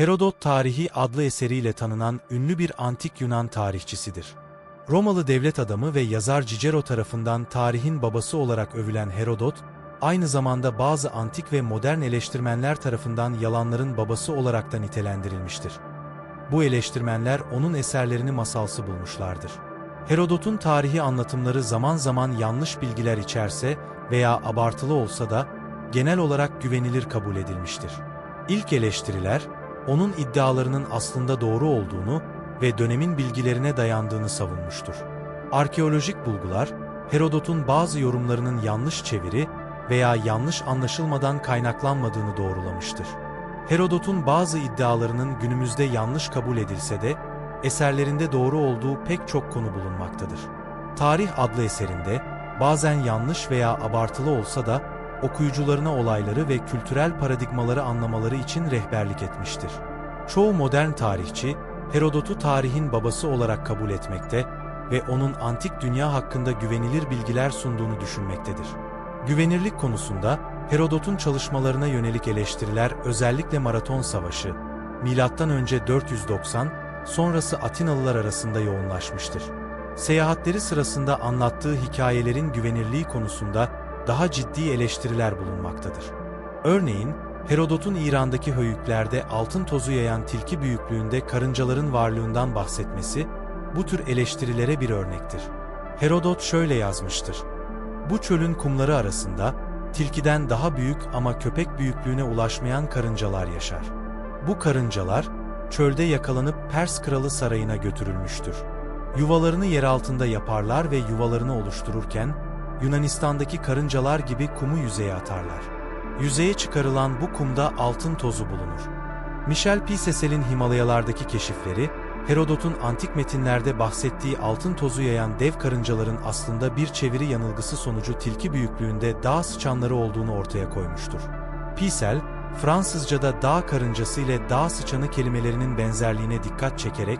Herodot Tarihi adlı eseriyle tanınan ünlü bir antik Yunan tarihçisidir. Romalı devlet adamı ve yazar Cicero tarafından tarihin babası olarak övülen Herodot, aynı zamanda bazı antik ve modern eleştirmenler tarafından yalanların babası olarak da nitelendirilmiştir. Bu eleştirmenler onun eserlerini masalsı bulmuşlardır. Herodot'un tarihi anlatımları zaman zaman yanlış bilgiler içerse veya abartılı olsa da genel olarak güvenilir kabul edilmiştir. İlk eleştiriler, onun iddialarının aslında doğru olduğunu ve dönemin bilgilerine dayandığını savunmuştur. Arkeolojik bulgular, Herodot'un bazı yorumlarının yanlış çeviri veya yanlış anlaşılmadan kaynaklanmadığını doğrulamıştır. Herodot'un bazı iddialarının günümüzde yanlış kabul edilse de, eserlerinde doğru olduğu pek çok konu bulunmaktadır. Tarih adlı eserinde, bazen yanlış veya abartılı olsa da, okuyucularına olayları ve kültürel paradigmaları anlamaları için rehberlik etmiştir. Çoğu modern tarihçi, Herodot'u tarihin babası olarak kabul etmekte ve onun antik dünya hakkında güvenilir bilgiler sunduğunu düşünmektedir. Güvenirlik konusunda Herodot'un çalışmalarına yönelik eleştiriler özellikle Maraton Savaşı, M.Ö. 490, sonrası Atinalılar arasında yoğunlaşmıştır. Seyahatleri sırasında anlattığı hikayelerin güvenirliği konusunda daha ciddi eleştiriler bulunmaktadır. Örneğin, Herodot'un İran'daki höyüklerde altın tozu yayan tilki büyüklüğünde karıncaların varlığından bahsetmesi, bu tür eleştirilere bir örnektir. Herodot şöyle yazmıştır. Bu çölün kumları arasında, tilkiden daha büyük ama köpek büyüklüğüne ulaşmayan karıncalar yaşar. Bu karıncalar, çölde yakalanıp Pers kralı sarayına götürülmüştür. Yuvalarını yer altında yaparlar ve yuvalarını oluştururken, Yunanistan'daki karıncalar gibi kumu yüzeye atarlar. Yüzeye çıkarılan bu kumda altın tozu bulunur. Michel Pisesel'in Himalayalardaki keşifleri, Herodot'un antik metinlerde bahsettiği altın tozu yayan dev karıncaların aslında bir çeviri yanılgısı sonucu tilki büyüklüğünde dağ sıçanları olduğunu ortaya koymuştur. Pisel, Fransızca'da dağ karıncası ile dağ sıçanı kelimelerinin benzerliğine dikkat çekerek,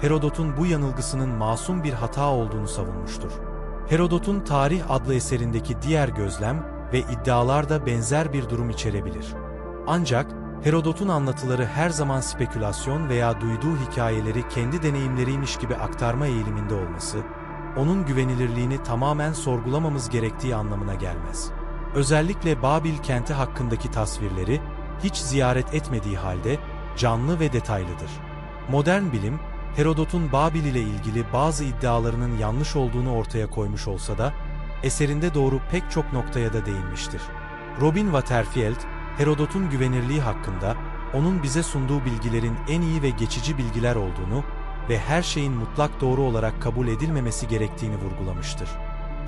Herodot'un bu yanılgısının masum bir hata olduğunu savunmuştur. Herodot'un Tarih adlı eserindeki diğer gözlem ve iddialar da benzer bir durum içerebilir. Ancak Herodot'un anlatıları her zaman spekülasyon veya duyduğu hikayeleri kendi deneyimleriymiş gibi aktarma eğiliminde olması, onun güvenilirliğini tamamen sorgulamamız gerektiği anlamına gelmez. Özellikle Babil kenti hakkındaki tasvirleri hiç ziyaret etmediği halde canlı ve detaylıdır. Modern bilim, Herodot'un Babil ile ilgili bazı iddialarının yanlış olduğunu ortaya koymuş olsa da, eserinde doğru pek çok noktaya da değinmiştir. Robin Waterfield, Herodot'un güvenirliği hakkında, onun bize sunduğu bilgilerin en iyi ve geçici bilgiler olduğunu ve her şeyin mutlak doğru olarak kabul edilmemesi gerektiğini vurgulamıştır.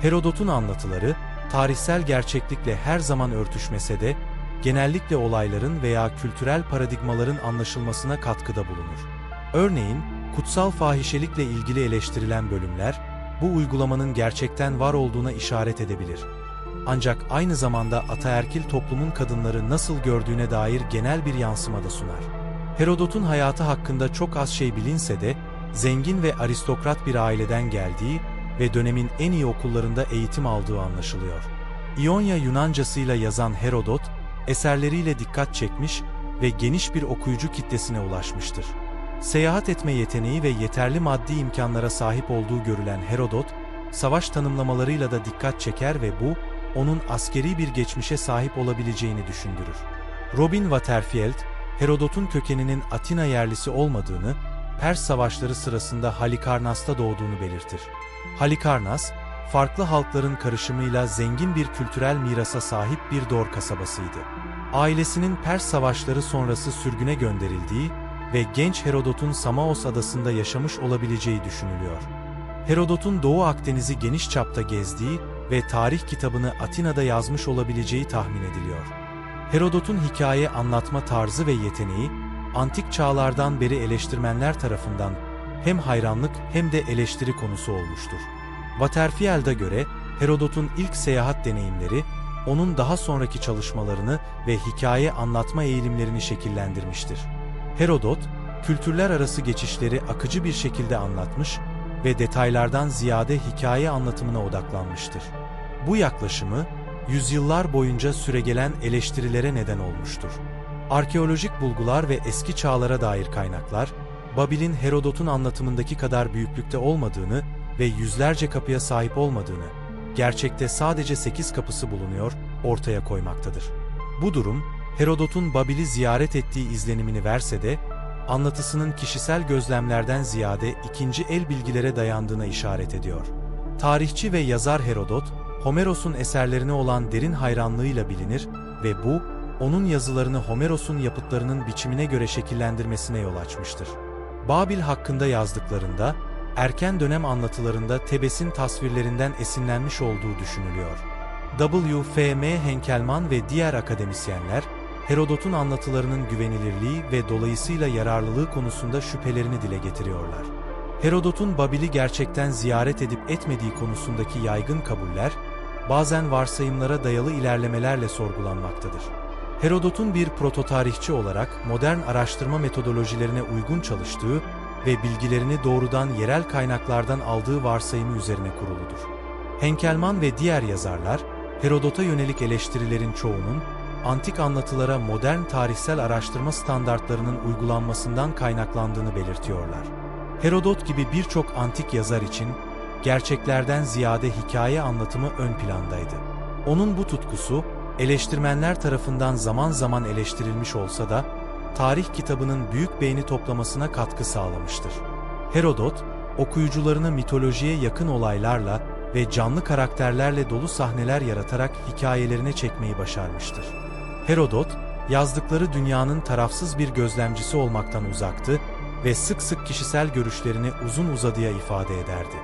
Herodot'un anlatıları, tarihsel gerçeklikle her zaman örtüşmese de, genellikle olayların veya kültürel paradigmaların anlaşılmasına katkıda bulunur. Örneğin, kutsal fahişelikle ilgili eleştirilen bölümler, bu uygulamanın gerçekten var olduğuna işaret edebilir. Ancak aynı zamanda ataerkil toplumun kadınları nasıl gördüğüne dair genel bir yansıma da sunar. Herodot'un hayatı hakkında çok az şey bilinse de, zengin ve aristokrat bir aileden geldiği ve dönemin en iyi okullarında eğitim aldığı anlaşılıyor. İonya Yunancasıyla yazan Herodot, eserleriyle dikkat çekmiş ve geniş bir okuyucu kitlesine ulaşmıştır. Seyahat etme yeteneği ve yeterli maddi imkanlara sahip olduğu görülen Herodot, savaş tanımlamalarıyla da dikkat çeker ve bu, onun askeri bir geçmişe sahip olabileceğini düşündürür. Robin Waterfield, Herodot'un kökeninin Atina yerlisi olmadığını, Pers savaşları sırasında Halikarnas'ta doğduğunu belirtir. Halikarnas, farklı halkların karışımıyla zengin bir kültürel mirasa sahip bir Dor kasabasıydı. Ailesinin Pers savaşları sonrası sürgüne gönderildiği ve genç Herodot'un Samaos adasında yaşamış olabileceği düşünülüyor. Herodot'un Doğu Akdeniz'i geniş çapta gezdiği ve tarih kitabını Atina'da yazmış olabileceği tahmin ediliyor. Herodot'un hikaye anlatma tarzı ve yeteneği, antik çağlardan beri eleştirmenler tarafından hem hayranlık hem de eleştiri konusu olmuştur. Waterfield'a göre Herodot'un ilk seyahat deneyimleri, onun daha sonraki çalışmalarını ve hikaye anlatma eğilimlerini şekillendirmiştir. Herodot, kültürler arası geçişleri akıcı bir şekilde anlatmış ve detaylardan ziyade hikaye anlatımına odaklanmıştır. Bu yaklaşımı, yüzyıllar boyunca süregelen eleştirilere neden olmuştur. Arkeolojik bulgular ve eski çağlara dair kaynaklar, Babil'in Herodot'un anlatımındaki kadar büyüklükte olmadığını ve yüzlerce kapıya sahip olmadığını, gerçekte sadece 8 kapısı bulunuyor, ortaya koymaktadır. Bu durum, Herodot'un Babil'i ziyaret ettiği izlenimini verse de, anlatısının kişisel gözlemlerden ziyade ikinci el bilgilere dayandığına işaret ediyor. Tarihçi ve yazar Herodot, Homeros'un eserlerine olan derin hayranlığıyla bilinir ve bu, onun yazılarını Homeros'un yapıtlarının biçimine göre şekillendirmesine yol açmıştır. Babil hakkında yazdıklarında, erken dönem anlatılarında Tebes'in tasvirlerinden esinlenmiş olduğu düşünülüyor. W.F.M. Henkelman ve diğer akademisyenler, Herodot'un anlatılarının güvenilirliği ve dolayısıyla yararlılığı konusunda şüphelerini dile getiriyorlar. Herodot'un Babil'i gerçekten ziyaret edip etmediği konusundaki yaygın kabuller, bazen varsayımlara dayalı ilerlemelerle sorgulanmaktadır. Herodot'un bir prototarihçi olarak modern araştırma metodolojilerine uygun çalıştığı ve bilgilerini doğrudan yerel kaynaklardan aldığı varsayımı üzerine kuruludur. Henkelman ve diğer yazarlar, Herodot'a yönelik eleştirilerin çoğunun, antik anlatılara modern tarihsel araştırma standartlarının uygulanmasından kaynaklandığını belirtiyorlar. Herodot gibi birçok antik yazar için, gerçeklerden ziyade hikaye anlatımı ön plandaydı. Onun bu tutkusu, eleştirmenler tarafından zaman zaman eleştirilmiş olsa da, tarih kitabının büyük beğeni toplamasına katkı sağlamıştır. Herodot, okuyucularını mitolojiye yakın olaylarla ve canlı karakterlerle dolu sahneler yaratarak hikayelerine çekmeyi başarmıştır. Herodot, yazdıkları dünyanın tarafsız bir gözlemcisi olmaktan uzaktı ve sık sık kişisel görüşlerini uzun uzadıya ifade ederdi.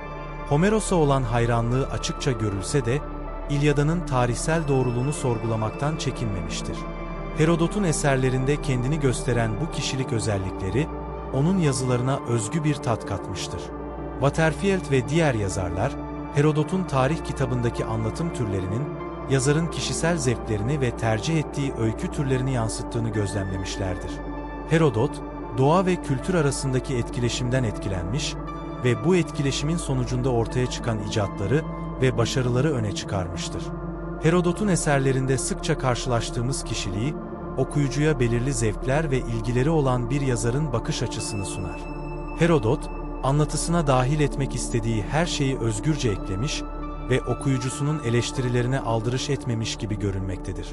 Homeros'a olan hayranlığı açıkça görülse de, İlyada'nın tarihsel doğruluğunu sorgulamaktan çekinmemiştir. Herodot'un eserlerinde kendini gösteren bu kişilik özellikleri, onun yazılarına özgü bir tat katmıştır. Waterfield ve diğer yazarlar, Herodot'un tarih kitabındaki anlatım türlerinin, yazarın kişisel zevklerini ve tercih ettiği öykü türlerini yansıttığını gözlemlemişlerdir. Herodot, doğa ve kültür arasındaki etkileşimden etkilenmiş ve bu etkileşimin sonucunda ortaya çıkan icatları ve başarıları öne çıkarmıştır. Herodot'un eserlerinde sıkça karşılaştığımız kişiliği, okuyucuya belirli zevkler ve ilgileri olan bir yazarın bakış açısını sunar. Herodot, anlatısına dahil etmek istediği her şeyi özgürce eklemiş ve okuyucusunun eleştirilerine aldırış etmemiş gibi görünmektedir.